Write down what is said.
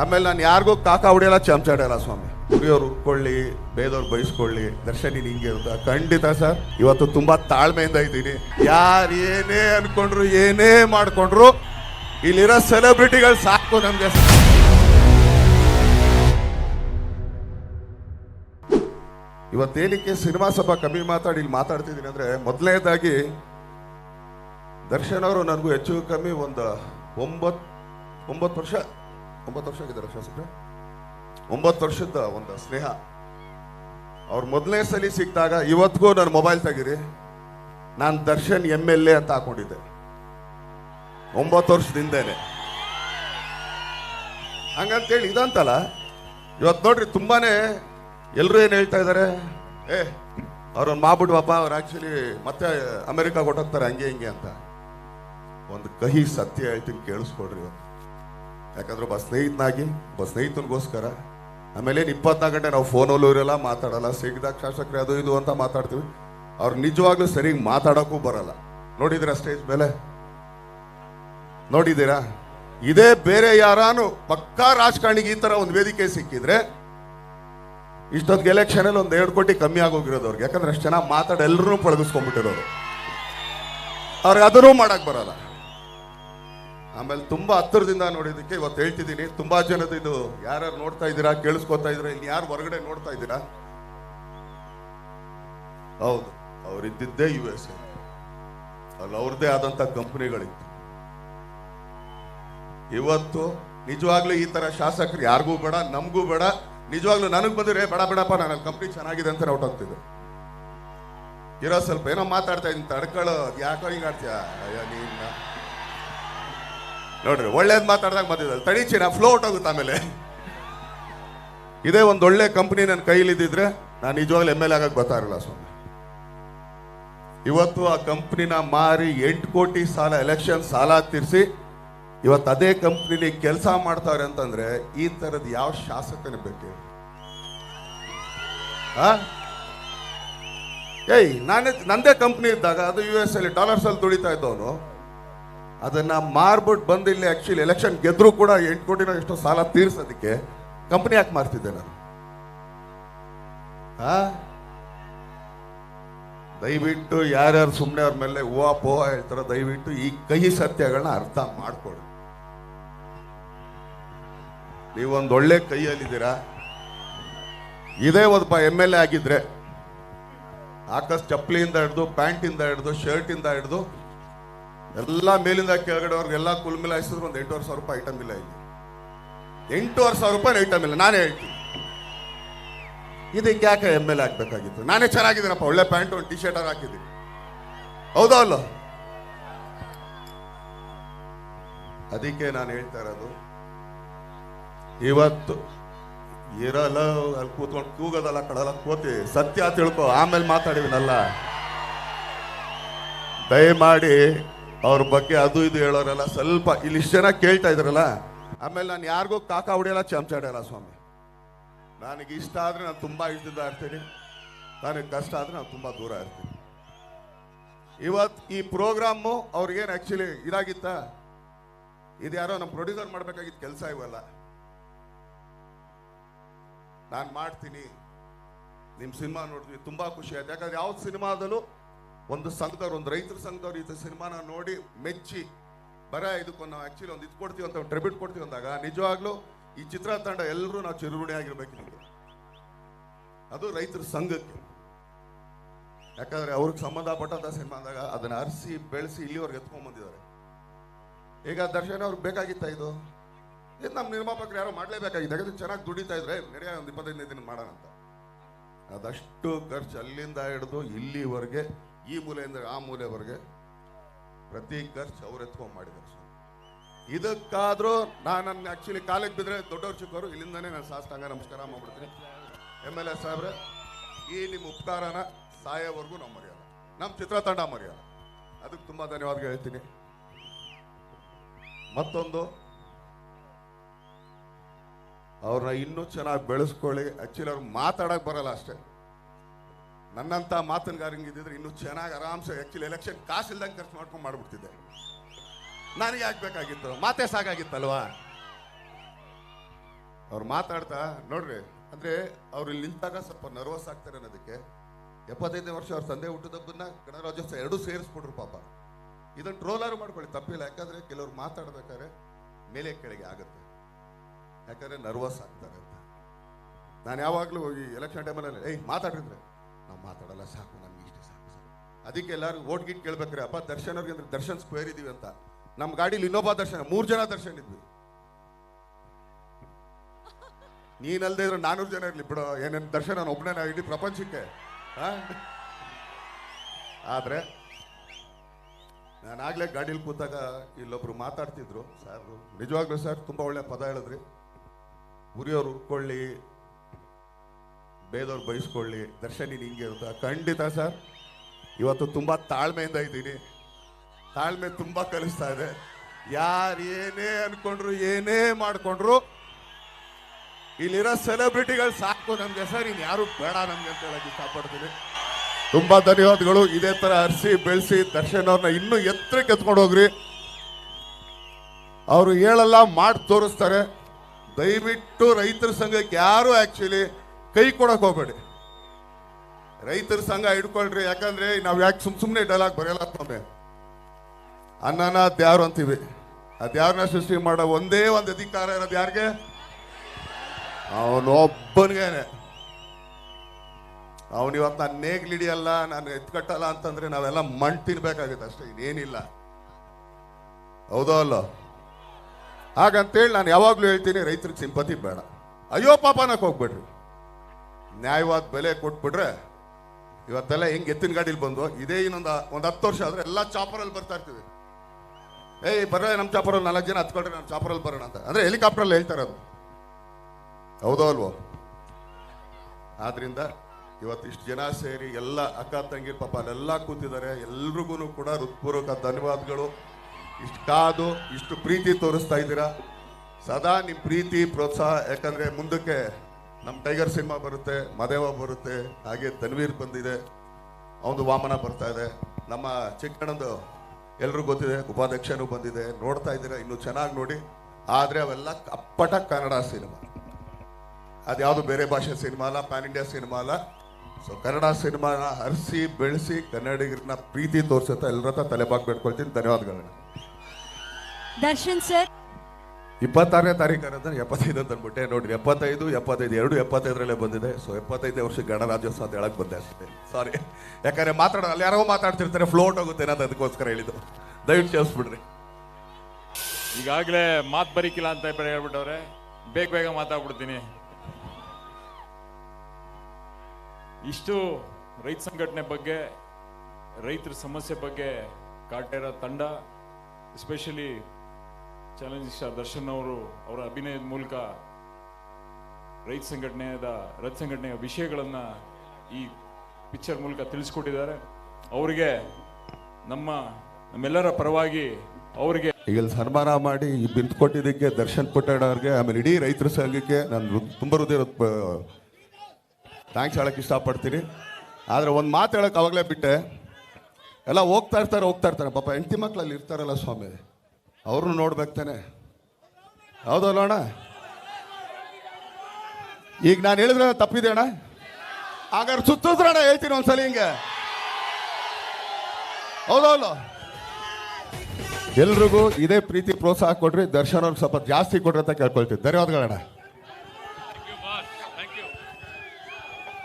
ಆಮೇಲೆ ನಾನು ಯಾರಿಗೂ ಕಾಕ ಹೊಡೆಯಲ್ಲ ಚಮಚ ಹೊಡೆಯಲ್ಲ ಸ್ವಾಮಿ. ಕುಡಿಯೋರು ಉಟ್ಕೊಳ್ಳಿ ಬೇದವ್ರು ಬಯಸ್ಕೊಳ್ಳಿ ದರ್ಶನ್ ನೀನ್ ಹಿಂಗೆ ಇರುತ್ತಾ. ಖಂಡಿತ ಸರ್, ಇವತ್ತು ತುಂಬಾ ತಾಳ್ಮೆಯಿಂದ ಇದ್ದೀನಿ. ಯಾರು ಏನೇ ಅನ್ಕೊಂಡ್ರು, ಏನೇ ಮಾಡ್ಕೊಂಡ್ರು, ಇಲ್ಲಿರೋ ಸೆಲೆಬ್ರಿಟಿಗಳು ಸಾಕು ನಮ್ಗೆ. ಇವತ್ತೇನಕ್ಕೆ ಸಿನಿಮಾ ಸಭಾ ಕಮ್ಮಿ ಮಾತಾಡಿ, ಇಲ್ಲಿ ಮಾತಾಡ್ತಿದ್ದೀನಿ ಅಂದ್ರೆ ಮೊದಲನೇದಾಗಿ ದರ್ಶನ್ ಅವರು ನನಗೂ ಹೆಚ್ಚು ಕಮ್ಮಿ ಒಂದು ಒಂಬತ್ತು ಒಂಬತ್ತು ವರ್ಷ ಒಂಬತ್ತು ವರ್ಷ ಆಗಿದ್ದಾರೆ ಶಾಸಕರು. ಒಂಬತ್ತು ವರ್ಷದ ಒಂದು ಸ್ನೇಹ. ಅವ್ರು ಮೊದಲನೇ ಸಲ ಸಿಕ್ಕಿದಾಗ ಇವತ್ತಿಗೂ ನನ್ನ ಮೊಬೈಲ್ ತೆಗೀರಿ, ನಾನು ದರ್ಶನ್ ಎಂ ಎಲ್ ಎ ಅಂತ ಹಾಕೊಂಡಿದ್ದೆ. ಒಂಬತ್ತು ವರ್ಷದಿಂದೇನೆ ಹಂಗಂತೇಳಿ ಇದಂತಲ್ಲ, ಇವತ್ತು ನೋಡ್ರಿ ತುಂಬಾನೇ ಎಲ್ಲರೂ ಏನು ಹೇಳ್ತಾ ಇದ್ದಾರೆ ಏ ಅವ್ರನ್ನ ಮಾಡ್ಬಿಡ್ವಪ್ಪ, ಅವ್ರು ಆಕ್ಚುಲಿ ಮತ್ತೆ ಅಮೆರಿಕ ಕೊಟ್ಟೋಗ್ತಾರೆ ಹಂಗೆ ಹಿಂಗೆ ಅಂತ. ಒಂದು ಕಹಿ ಸತ್ಯ ಹೇಳ್ತೀನಿ ಕೇಳಿಸ್ಕೊಡ್ರಿ ಇವತ್ತು. ಯಾಕಂದ್ರೆ ಒಬ್ಬ ಸ್ನೇಹಿತನಾಗಿ ಒಬ್ಬ ಸ್ನೇಹಿತನಿಗೋಸ್ಕರ. ಆಮೇಲೆ ಇಪ್ಪತ್ನಾಲ್ಕು ಗಂಟೆ ನಾವು ಫೋನಲ್ಲೂ ಇರಲ್ಲ, ಮಾತಾಡಲ್ಲ. ಸಿಗ್ದಾಗ ಶಾಸಕರೇ, ಅದು ಇದು ಅಂತ ಮಾತಾಡ್ತೀವಿ. ಅವ್ರು ನಿಜವಾಗ್ಲೂ ಸರಿ ಮಾತಾಡೋಕ್ಕೂ ಬರಲ್ಲ. ನೋಡಿದಿರಾ ಸ್ಟೇಜ್ ಮೇಲೆ? ನೋಡಿದ್ದೀರಾ? ಇದೇ ಬೇರೆ ಯಾರಾನು ಪಕ್ಕಾ ರಾಜಕಾರಣಿಗೆ ಈ ತರ ಒಂದು ವೇದಿಕೆ ಸಿಕ್ಕಿದ್ರೆ, ಇಷ್ಟೊತ್ತಿಗೆ ಎಲೆಕ್ಷನ್ ಅಲ್ಲಿ ಒಂದು ಎರಡು ಕೋಟಿ ಕಮ್ಮಿ ಆಗೋಗಿರೋದು ಅವ್ರಿಗೆ. ಯಾಕಂದ್ರೆ ಅಷ್ಟು ಚೆನ್ನಾಗಿ ಮಾತಾಡಿ ಎಲ್ಲರೂ ಪಳಗಿಸ್ಕೊಂಡ್ಬಿಟ್ಟಿರೋರು ಅವ್ರಿಗೆ ಅದನ್ನೂ ಮಾಡಕ್ ಬರಲ್ಲ. ಆಮೇಲೆ ತುಂಬಾ ಹತ್ತಿರದಿಂದ ನೋಡಿದ್ದಕ್ಕೆ ಇವತ್ತು ಹೇಳ್ತಿದ್ದೀನಿ. ತುಂಬಾ ಜನದ ಇದು ಯಾರ್ಯಾರು ನೋಡ್ತಾ ಇದ್ದೀರಾ, ಕೇಳಿಸ್ಕೊತಾ ಇದ್ದೀರಾ ಇಲ್ಲಿ ಯಾರು ಹೊರಗಡೆ ನೋಡ್ತಾ ಇದ್ದೀರಾ? ಹೌದು, ಅವರಿದ್ದಿದ್ದೇ ಯು ಎಸ್ ಅಲ್ಲಿ ಅವ್ರದ್ದೇ ಆದಂತ ಕಂಪ್ನಿಗಳಿತ್ತು. ಇವತ್ತು ನಿಜವಾಗ್ಲೂ ಈ ತರ ಶಾಸಕರು ಯಾರಿಗೂ ಬೇಡ, ನಮಗೂ ಬೇಡ. ನಿಜವಾಗ್ಲೂ ನನಗ್ ಬಂದ್ರೆ ಬೇಡ ಬೇಡಪ್ಪ ನಾನು ಕಂಪ್ನಿ ಚೆನ್ನಾಗಿದೆ ಅಂತ ಹೊಟ್ಟೋಗ್ತಿದ್ದೆ ಇರೋ ಸ್ವಲ್ಪ ಏನೋ ಮಾತಾಡ್ತಾ ಇದ್ದೀನಿ ತಡ್ಕೊಳ್ಳೋದು ಯಾಕೋ ಹಿಂಗಾಡ್ತೀಯ? ಅಯ್ಯೋ, ನೀನ್. ನೋಡ್ರಿ, ಒಳ್ಳೇದು ಮಾತಾಡ್ದಾಗ ಬಂದಿದ್ದಲ್ಲ ತಡೀಚಿ ಫ್ಲೋಟ್ ಫ್ಲೋ ಹೊಟ್ಟೋಗುತ್ತೆ ಆಮೇಲೆ. ಇದೇ ಒಂದು ಒಳ್ಳೆ ಕಂಪ್ನಿ ನನ್ನ ಕೈಲಿದ್ದಿದ್ರೆ ನಾನು ನಿಜವಾಗ್ಲೂ ಎಂ ಎಲ್ ಆಗಕ್ಕೆ ಬರ್ತಾ ಇರಲ್ಲ ಸ್ವಾಮಿ. ಇವತ್ತು ಆ ಕಂಪ್ನಿನ ಮಾರಿ ಎಂಟು ಕೋಟಿ ಸಾಲ ಎಲೆಕ್ಷನ್ ಸಾಲ ತೀರಿಸಿ ಇವತ್ತು ಅದೇ ಕಂಪ್ನಿಲಿ ಕೆಲಸ ಮಾಡ್ತಾರೆ ಅಂತಂದ್ರೆ ಈ ತರದ್ ಯಾವ ಶಾಸಕನ ಬೇಕು? ಏಯ್, ನಾನೇ, ನಂದೇ ಕಂಪ್ನಿ ಇದ್ದಾಗ ಅದು ಯು ಎಸ್ ಅಲ್ಲಿ ಡಾಲರ್ಸ್ ಅಲ್ಲಿ ದುಡಿತಾ ಇದ್ದವನು. ಅದನ್ನ ಮಾರ್ಬಿಟ್ಟು ಬಂದು ಇಲ್ಲಿ ಆಕ್ಚುಲಿ ಎಲೆಕ್ಷನ್ ಗೆದ್ದರೂ ಕೂಡ ಎಂಟು ಕೋಟಿನ ಎಷ್ಟೋ ಸಾಲ ತೀರಿಸೋದಕ್ಕೆ ಕಂಪ್ನಿ ಯಾಕೆ ಮಾರ್ತಿದ್ದೆ ನಾನು? ದಯವಿಟ್ಟು ಯಾರ್ಯಾರು ಸುಮ್ಮನೆ ಅವ್ರ ಮೇಲೆ ಹೂವಾ ಪೋವಾ ಹೇಳ್ತಾರೋ ದಯವಿಟ್ಟು ಈ ಕಹಿ ಸತ್ಯಗಳನ್ನ ಅರ್ಥ ಮಾಡ್ಕೊಳ್ಳಿ. ನೀವೊಂದು ಒಳ್ಳೆ ಕೈಯಲ್ಲಿದ್ದೀರಾ? ಇದೇ ಒಬ್ಬ ಎಂ ಎಲ್ ಎ ಆಗಿದ್ರೆ ಆಕಾಶ್ ಚಪ್ಪಲಿಯಿಂದ ಹಿಡಿದು, ಪ್ಯಾಂಟಿಂದ ಹಿಡಿದು, ಶರ್ಟಿಂದ ಹಿಡಿದು ಎಲ್ಲ ಮೇಲಿಂದ ಕೆಳಗಡೆವ್ರಿಗೆಲ್ಲ ಕುಲ್ ಮಿಲಾಯಿಸಿದ್ರು ಒಂದು ಎಂಟೂವರೆ ಸಾವಿರ ರೂಪಾಯಿ ಐಟಮ್ ಇಲ್ಲ ಇಲ್ಲಿ. ಎಂಟೂವರೆ ಸಾವಿರ ರೂಪಾಯಿ ಐಟಮ್ ಇಲ್ಲ, ನಾನೇ ಹೇಳ್ತೀನಿ. ಇದಕ್ಕೆ ಯಾಕೆ ಎಂ ಎಲ್ ಆಗ್ಬೇಕಾಗಿತ್ತು ನಾನೇ ಚೆನ್ನಾಗಿದ್ದೀನಪ್ಪ, ಒಳ್ಳೆ ಪ್ಯಾಂಟ್, ಒಂದು ಟಿ ಶರ್ಟ್ ಹಾಕಿದ್ದೀನಿ. ಹೌದಾ ಅಲ್ಲ? ಅದಕ್ಕೆ ನಾನು ಹೇಳ್ತಾ ಇರೋದು, ಇವತ್ತು ಇರಲ್ಲ, ಅಲ್ಲಿ ಕೂತ್ಕೊಂಡು ಕೂಗೋದಲ್ಲ ಕಡಲ ಕೂತಿ, ಸತ್ಯ ತಿಳ್ಕೊ, ಆಮೇಲೆ ಮಾತಾಡಿವಿನಲ್ಲ ದಯಮಾಡಿ ಅವ್ರ ಬಗ್ಗೆ ಅದು ಇದು ಹೇಳೋರಲ್ಲ ಸ್ವಲ್ಪ ಇಲ್ಲಿ ಇಷ್ಟು ಜನ ಕೇಳ್ತಾ ಇದ್ರಲ್ಲ, ಆಮೇಲೆ ನಾನು ಯಾರಿಗೂ ಕಾಕ ಹೊಡೆಯಲ್ಲ, ಚಮಚ ಹೊಡೆಯಲ್ಲ ಸ್ವಾಮಿ. ನನಗೆ ಇಷ್ಟ ಆದರೆ ನಾನು ತುಂಬ ಇಷ್ಟದಿಂದ ಇರ್ತೀನಿ. ನನಗೆ ಕಷ್ಟ ಆದರೆ ನಾನು ತುಂಬ ದೂರ ಇರ್ತೀನಿ. ಇವತ್ತು ಈ ಪ್ರೋಗ್ರಾಮು ಅವ್ರಿಗೇನು ಆ್ಯಕ್ಚುಲಿ ಇದಾಗಿತ್ತ? ಇದು ಯಾರೋ ನಮ್ಮ ಪ್ರೊಡ್ಯೂಸರ್ ಮಾಡಬೇಕಾಗಿದ್ದ ಕೆಲಸ ಇವಲ್ಲ. ನಾನು ಮಾಡ್ತೀನಿ. ನಿಮ್ಮ ಸಿನಿಮಾ ನೋಡ್ತೀನಿ, ತುಂಬ ಖುಷಿ ಆಯ್ತು. ಯಾಕಂದ್ರೆ ಯಾವ ಸಿನಿಮಾದಲ್ಲೂ ಒಂದು ಸಂಘದವ್ರು, ಒಂದು ರೈತರ ಸಂಘದವ್ರು ಈ ಸಿನಿಮಾನ ನೋಡಿ ಮೆಚ್ಚಿ, ಬರ ಇದಕ್ಕೊಂದು ನಾವು ಆ್ಯಕ್ಚುಲಿ ಒಂದು ಇದು ಕೊಡ್ತೀವಿ ಅಂತ ಟ್ರಿಬ್ಯೂಟ್ ಕೊಡ್ತೀವಿ ಅಂದಾಗ, ನಿಜವಾಗ್ಲೂ ಈ ಚಿತ್ರ ತಂಡ ಎಲ್ಲರೂ ನಾವು ಚಿರುಗುಣಿ ಆಗಿರ್ಬೇಕು ನಿಮಗೆ. ಅದು ರೈತರ ಸಂಘಕ್ಕೆ. ಯಾಕಂದ್ರೆ ಅವ್ರಿಗೆ ಸಂಬಂಧಪಟ್ಟಂತ ಸಿನಿಮಾ ಅಂದಾಗ ಅದನ್ನ ಅರಿಸಿ, ಬೆಳೆಸಿ ಇಲ್ಲಿವರೆಗೆ ಎತ್ಕೊಂಡ್ ಬಂದಿದ್ದಾರೆ. ಈಗ ದರ್ಶನ್ ಅವ್ರಿಗೆ ಬೇಕಾಗಿತ್ತ ಇದು? ಇದು ನಮ್ಮ ನಿರ್ಮಾಪಕರು ಯಾರೋ ಮಾಡಲೇಬೇಕಾಗಿತ್ತು. ಯಾಕಂದ್ರೆ ಚೆನ್ನಾಗಿ ದುಡಿತಾ ಇದ್ರೆ ನಡೆಯ ಒಂದು ಇಪ್ಪತ್ತೈದನೇ ದಿನ ಮಾಡೋಣ ಅಂತ. ಅದಷ್ಟು ಖರ್ಚು ಅಲ್ಲಿಂದ ಹಿಡಿದು ಇಲ್ಲಿವರೆಗೆ ಈ ಮೂಲೆಯಿಂದ ಆ ಮೂಲೆವರೆಗೆ ಪ್ರತಿ ಖರ್ಚು ಅವ್ರು ಎತ್ಕೊಂಡು ಮಾಡಿದ್ದಾರೆ ಸ್ವಾಮಿ. ಇದಕ್ಕಾದ್ರೂ ನಾನು ನನ್ನ ಆ್ಯಕ್ಚುಲಿ ಕಾಲೇಜ್ ಬಿದ್ದರೆ ದೊಡ್ಡವ್ರು ಚಿಕ್ಕವರು ಇಲ್ಲಿಂದನೇ ನಾನು ಸಾಷ್ಟಾಂಗ ನಮಸ್ಕಾರ ಮಾಡ್ಬಿಡ್ತೀನಿ. ಎಂ ಎಲ್ ಎ ಸಾಹೇಬ್ರೆ, ಈ ನಿಮ್ಮ ಉಪಕಾರನ ಸಾಯೋವರೆಗೂ ನಾವು ಮರೆಯೋಲ್ಲ ನಮ್ಮ ಚಿತ್ರತಂಡ ಮರೆಯೋಲ್ಲ ಅದಕ್ಕೆ ತುಂಬ ಧನ್ಯವಾದ ಹೇಳ್ತೀನಿ. ಮತ್ತೊಂದು ಅವ್ರನ್ನ ಇನ್ನೂ ಚೆನ್ನಾಗಿ ಬೆಳೆಸ್ಕೊಳ್ಳಿ. ಆ್ಯಕ್ಚುಲಿ ಅವ್ರು ಮಾತಾಡೋಕೆ ಬರಲ್ಲ ಅಷ್ಟೇ. ನನ್ನಂತ ಮಾತುಗಾರಂಗೆ ಇದ್ದಿದ್ರೆ ಇನ್ನೂ ಚೆನ್ನಾಗಿ ಆರಾಮ್ಸೆ ಆಕ್ಚುಲಿ ಎಲೆಕ್ಷನ್ ಕಾಸು ಇಲ್ದಂಗೆ ಖರ್ಚು ಮಾಡ್ಕೊಂಡು ಮಾಡ್ಬಿಡ್ತಿದ್ದೆ. ನನಗೆ ಆಗ್ಬೇಕಾಗಿತ್ತು ಬೇಕಾಗಿತ್ತು? ಮಾತೇ ಸಾಕಾಗಿತ್ತಲ್ವಾ? ಅವ್ರು ಮಾತಾಡ್ತಾ, ನೋಡ್ರಿ, ಅಂದ್ರೆ ಅವ್ರು ಇಲ್ಲಿ ನಿಂತಾಗ ಸ್ವಲ್ಪ ನರ್ವಸ್ ಆಗ್ತಾರೆ ಅನ್ನೋದಕ್ಕೆ ಎಪ್ಪತ್ತೈದನೇ ವರ್ಷ ಅವ್ರ ತಂದೆ ಹುಟ್ಟಿದಬ್ಬನ್ನ ಗಣರಾಜ್ಯೋತ್ಸವ ಎರಡೂ ಸೇರಿಸ್ಬಿಟ್ರು ಪಾಪ. ಇದನ್ನ ಟ್ರೋಲರ್ ಮಾಡ್ಕೊಳ್ಳಿ, ತಪ್ಪಿಲ್ಲ. ಯಾಕಂದ್ರೆ ಕೆಲವ್ರು ಮಾತಾಡ್ಬೇಕಾದ್ರೆ ಮೇಲೆ ಕೆಳಗೆ ಆಗುತ್ತೆ. ಯಾಕಂದ್ರೆ ನರ್ವಸ್ ಆಗ್ತಾರೆ ಅಂತ. ನಾನು ಯಾವಾಗಲೂ ಈ ಎಲೆಕ್ಷನ್ ಟೈಮಲ್ಲಿ ಏಯ್ ಮಾತಾಡಿದ್ರೆ ನಾವು ಮಾತಾಡಲ್ಲ, ಸಾಕು, ನಮ್ಗೆ ಇಷ್ಟು ಸಾಕು ಸರ್ ಅದಕ್ಕೆ ಎಲ್ಲರೂ ಓಟ್ ಗೀಟ್ ಕೇಳ್ಬೇಕ್ರೆ. ಅಪ್ಪ, ದರ್ಶನ್ ಅವ್ರಿಗೆ ಅಂದ್ರೆ ದರ್ಶನ್ ಸ್ಕ್ವೇರ್ ಇದೀವಿ ಅಂತ. ನಮ್ಮ ಗಾಡೀಲಿ ಇನ್ನೊಬ್ಬ ದರ್ಶನ, ಮೂರು ಜನ ದರ್ಶನ್ ಇದ್ವಿ. ನೀನಲ್ದೇ ಇದ್ರೆ ನಾನೂರು ಜನ ಇರ್ಲಿ ಬಿಡೋ. ಏನೇನು ದರ್ಶನ ನಾನು ಒಬ್ಬನೇ ಇಡೀ ಪ್ರಪಂಚಕ್ಕೆ? ಆದ್ರೆ ಆಗ್ಲೇ ಗಾಡೀಲಿ ಕೂತಾಗ ಇಲ್ಲೊಬ್ರು ಮಾತಾಡ್ತಿದ್ರು. ಸರ್ ನಿಜವಾಗ್ಲೂ ಸರ್ ತುಂಬಾ ಒಳ್ಳೆ ಪದ ಹೇಳಿದ್ರಿ. ಉರಿಯೋರು ಉರ್ಕೊಳ್ಳಿ ಬೇದವ್ರು ಬಯಸ್ಕೊಳ್ಳಿ ದರ್ಶನಿ ಹಿಂಗೆ ಅಂತ. ಖಂಡಿತ ಸರ್. ಇವತ್ತು ತುಂಬಾ ತಾಳ್ಮೆಯಿಂದ ಇದ್ದೀನಿ. ತಾಳ್ಮೆ ತುಂಬಾ ಕಲಿಸ್ತಾ ಇದೆ. ಯಾರು ಏನೇ ಅನ್ಕೊಂಡ್ರು, ಏನೇ ಮಾಡ್ಕೊಂಡ್ರು, ಇಲ್ಲಿರೋ ಸೆಲೆಬ್ರಿಟಿಗಳು ಸಾಕು ನಮಗೆ ಸರ್. ಇನ್ ಯಾರು ಬೇಡ ನಮಗೆ ಅಂತ ಹೇಳಕ್ ಇಷ್ಟಪಡ್ತೀನಿ. ತುಂಬಾ ಧನ್ಯವಾದಗಳು. ಇದೇ ತರ ಹರಿಸಿ ಬೆಳೆಸಿ ದರ್ಶನ್ ಅವ್ರನ್ನ ಇನ್ನೂ ಎತ್ತರಕ್ಕೆ ಎತ್ಕೊಂಡು ಹೋಗ್ರಿ. ಅವರು ಹೇಳಲ್ಲ, ಮಾಡಿ ತೋರಿಸ್ತಾರೆ. ದಯವಿಟ್ಟು ರೈತರ ಸಂಘಕ್ಕೆ ಯಾರು ಆಕ್ಚುಲಿ ಕೈ ಕೊಡಕ್ ಹೋಗ್ಬೇಡಿ. ರೈತರ ಸಂಘ ಹಿಡ್ಕೊಳ್ರಿ, ಯಾಕಂದ್ರೆ ನಾವ್ ಯಾಕೆ ಸುಮ್ ಸುಮ್ನೆ ಡೈಲಾಗ್ ಬರೆಯಲ್ಲ ತಮ್ಮೆ ಅನ್ನನ ದ್ಯಾರು ಅಂತೀವಿ? ಅದ್ಯಾರನ್ನ ಸೃಷ್ಟಿ ಮಾಡೋ ಒಂದೇ ಒಂದು ಅಧಿಕಾರ ಇರೋದು ಯಾರಿಗೆ? ಅವನೊಬ್ಬನಿಗೇನೆ. ಅವನು ಇವತ್ತು ನಾನು ನೇಗ್ಲಿಡಿಯಲ್ಲ, ನಾನು ಎತ್ಕಟ್ಟಲ್ಲ ಅಂತಂದ್ರೆ ನಾವೆಲ್ಲ ಮಣ್ ತಿನ್ಬೇಕಾಗುತ್ತೆ ಅಷ್ಟೇ, ಇನ್ನೇನಿಲ್ಲ. ಹೌದೋ ಅಲ್ಲೋ? ಹಾಗಂತೇಳಿ ನಾನು ಯಾವಾಗ್ಲೂ ಹೇಳ್ತೀನಿ, ರೈತರಿಗೆ ಸಿಂಪತಿ ಬೇಡ. ಅಯ್ಯೋ ಪಾಪನಕ್ಕೆ ಹೋಗ್ಬೇಡ್ರಿ. ನ್ಯಾಯವಾದ ಬೆಲೆ ಕೊಟ್ಬಿಟ್ರೆ ಇವತ್ತೆಲ್ಲ ಹೆಂಗ್ ಎತ್ತಿನ ಗಾಡಿಲಿ ಬಂದು ಇದೇ ಇನ್ನೊಂದು ಒಂದು ಹತ್ತು ವರ್ಷ ಆದ್ರೆ ಎಲ್ಲ ಚಾಪರಲ್ಲಿ ಬರ್ತಾ ಇರ್ತೀವಿ. ಏಯ್ ಬರ್ರೆ ನಮ್ಮ ಚಾಪರಲ್ಲಿ ನಾಲ್ಕು ಜನ ಹತ್ಕೊಳ್ರಿ ನಮ್ಮ ಚಾಪರಲ್ಲಿ ಬರೋಣ ಅಂತ. ಅಂದ್ರೆ ಹೆಲಿಕಾಪ್ಟರಲ್ಲಿ ಹೇಳ್ತಾರೆ ಅದು. ಹೌದೋ ಅಲ್ವೋ? ಆದ್ರಿಂದ ಇವತ್ತು ಇಷ್ಟು ಜನ ಸೇರಿ ಎಲ್ಲ ಅಕ್ಕ ತಂಗಿ ಪಾಪ ಅಲ್ಲೆಲ್ಲ ಕೂತಿದ್ದಾರೆ. ಎಲ್ರಿಗೂ ಕೂಡ ಹೃತ್ಪೂರ್ವಕ ಧನ್ಯವಾದಗಳು. ಇಷ್ಟು ಕಾದು, ಇಷ್ಟು ಪ್ರೀತಿ ತೋರಿಸ್ತಾ ಇದ್ದೀರಾ. ಸದಾ ನಿಮ್ಮ ಪ್ರೀತಿ, ಪ್ರೋತ್ಸಾಹ, ಯಾಕಂದರೆ ಮುಂದಕ್ಕೆ ನಮ್ಮ ಟೈಗರ್ ಸಿನಿಮಾ ಬರುತ್ತೆ, ಮದೇವ ಬರುತ್ತೆ, ಹಾಗೆ ತನ್ವೀರ್ ಬಂದಿದೆ ಅವನು ವಾಮನ ಬರ್ತಾ ಇದೆ. ನಮ್ಮ ಚಿಕ್ಕಣ್ಣಂದು ಎಲ್ರಿಗೂ ಗೊತ್ತಿದೆ, ಉಪಾಧ್ಯಕ್ಷನೂ ಬಂದಿದೆ. ನೋಡ್ತಾ ಇದ್ದೀರಾ, ಇನ್ನು ಚೆನ್ನಾಗಿ ನೋಡಿ. ಆದರೆ ಅವೆಲ್ಲ ಅಪ್ಪಟ ಕನ್ನಡ ಸಿನಿಮಾ. ಅದ್ಯಾವುದು ಬೇರೆ ಭಾಷೆ ಸಿನಿಮಾ ಅಲ್ಲ, ಪ್ಯಾನ್ ಇಂಡಿಯಾ ಸಿನಿಮಾ ಅಲ್ಲ. ಸೊ ಕನ್ನಡ ಸಿನಿಮಾನ ಹರಿಸಿ, ಬೆಳೆಸಿ ಕನ್ನಡಿಗರನ್ನ ಪ್ರೀತಿ ತೋರಿಸುತ್ತಾ ಎಲ್ಲರ ಹತ್ರ ಬೇಡ್ಕೊಳ್ತೀನಿ. ಧನ್ಯವಾದಗಳು. ದರ್ಶನ್ ಸರ್ ಇಪ್ಪತ್ತಾರನೇ ತಾರೀಕು ಅನ್ನೋದನ್ನ ಎಪ್ಪತ್ತೈದು ಅಂತ ಅಂದ್ಬಿಟ್ಟೆ. ನೋಡ್ರಿ, ಎಪ್ಪತ್ತೈದು ಎಪ್ಪತ್ತೈದು, ಎರಡು ಎಪ್ಪತ್ತೈದರಲ್ಲೇ ಬಂದಿದೆ. ಸೊ ಎಪ್ಪತ್ತೈದನೇ ವರ್ಷ ಗಣರಾಜ್ಯೋತ್ಸವ ಅಂತ ಹೇಳಕ್ ಬಂದೆ ಅಷ್ಟೇ. ಸಾರಿ ಯಾಕಂದ್ರೆ ಮಾತಾಡೋ ಅಲ್ಲಿ ಯಾರೋ ಮಾತಾಡ್ತಿರ್ತಾರೆ ಫ್ಲೋಟ್ ಹೋಗುತ್ತೆ ಅನ್ನೋದು ಅದಕ್ಕೋಸ್ಕರ ಹೇಳಿದ್ದು. ದಯವಿಟ್ಟು ಕೇಳಿಸ್ಬಿಡ್ರಿ ಈಗಾಗಲೇ ಮಾತು ಬರೀಕಿಲ್ಲ ಅಂತ ಹೇಳ್ಬಿಟ್ಟವ್ರೆ. ಬೇಗ ಬೇಗ ಮಾತಾಡ್ಬಿಡ್ತೀನಿ. ಇಷ್ಟು ರೈತ ಸಂಘಟನೆ ಬಗ್ಗೆ, ರೈತರ ಸಮಸ್ಯೆ ಬಗ್ಗೆ ಇರೋ ತಂಡ ಎಸ್ಪೆಷಲಿ ಚಾಲೆಂಜ್ ಸ್ಟಾರ್ ದರ್ಶನ್ ಅವರು, ಅವರ ಅಭಿನಯದ ಮೂಲಕ ರೈತ ಸಂಘಟನೆಯದ ರೈತ ಸಂಘಟನೆಯ ವಿಷಯಗಳನ್ನ ಈ ಪಿಕ್ಚರ್ ಮೂಲಕ ತಿಳಿಸ್ಕೊಟ್ಟಿದ್ದಾರೆ. ಅವರಿಗೆ ನಮ್ಮ, ನಮ್ಮೆಲ್ಲರ ಪರವಾಗಿ ಅವರಿಗೆ ಈಗ ಸನ್ಮಾನ ಮಾಡಿ ಈ ಬಿಂದು ಕೊಟ್ಟಿದ್ದಕ್ಕೆ ದರ್ಶನ್ ಪುಟ್ಟಣ್ಣ ಅವ್ರಿಗೆ, ಆಮೇಲೆ ಇಡೀ ರೈತರ ಸಂಘಕ್ಕೆ ನಾನು ತುಂಬ ಹೃದಯ ಥ್ಯಾಂಕ್ಸ್ ಹೇಳಕ್ ಇಷ್ಟಪಡ್ತೀನಿ. ಆದರೆ ಒಂದು ಮಾತು ಹೇಳಕ್ ಅವಾಗಲೇ ಬಿಟ್ಟೆ. ಎಲ್ಲ ಹೋಗ್ತಾ ಇರ್ತಾರೆ ಹೋಗ್ತಾ ಇರ್ತಾರೆ. ಪಾಪ ಹೆಂಡತಿ ಮಕ್ಕಳಲ್ಲಿ ಇರ್ತಾರಲ್ಲ ಸ್ವಾಮಿ. ಅವ್ರನ್ನ ನೋಡ್ಬೇಕು ತಾನೆ. ಹೌದಲ್ಲ ಅಣ್ಣ? ಈಗ ನಾನು ಹೇಳಿದ್ರೆ ತಪ್ಪಿದೆ ಅಣ್ಣ? ಹಾಗಾದ್ರೆ ಸುತ್ತಿದ್ರಣ್ಣ ಹೇಳ್ತೀನಿ ಒಂದ್ಸಲ ಹಿಂಗೆ. ಹೌದಲ್ಲ? ಎಲ್ರಿಗೂ ಇದೇ ಪ್ರೀತಿ ಪ್ರೋತ್ಸಾಹ ಕೊಡ್ರಿ, ದರ್ಶನ ಸ್ವಲ್ಪ ಜಾಸ್ತಿ ಕೊಡ್ರಿ ಅಂತ ಕೇಳ್ಕೊಳ್ತೀವಿ ಧನ್ಯವಾದಗಳಣ್ಣ.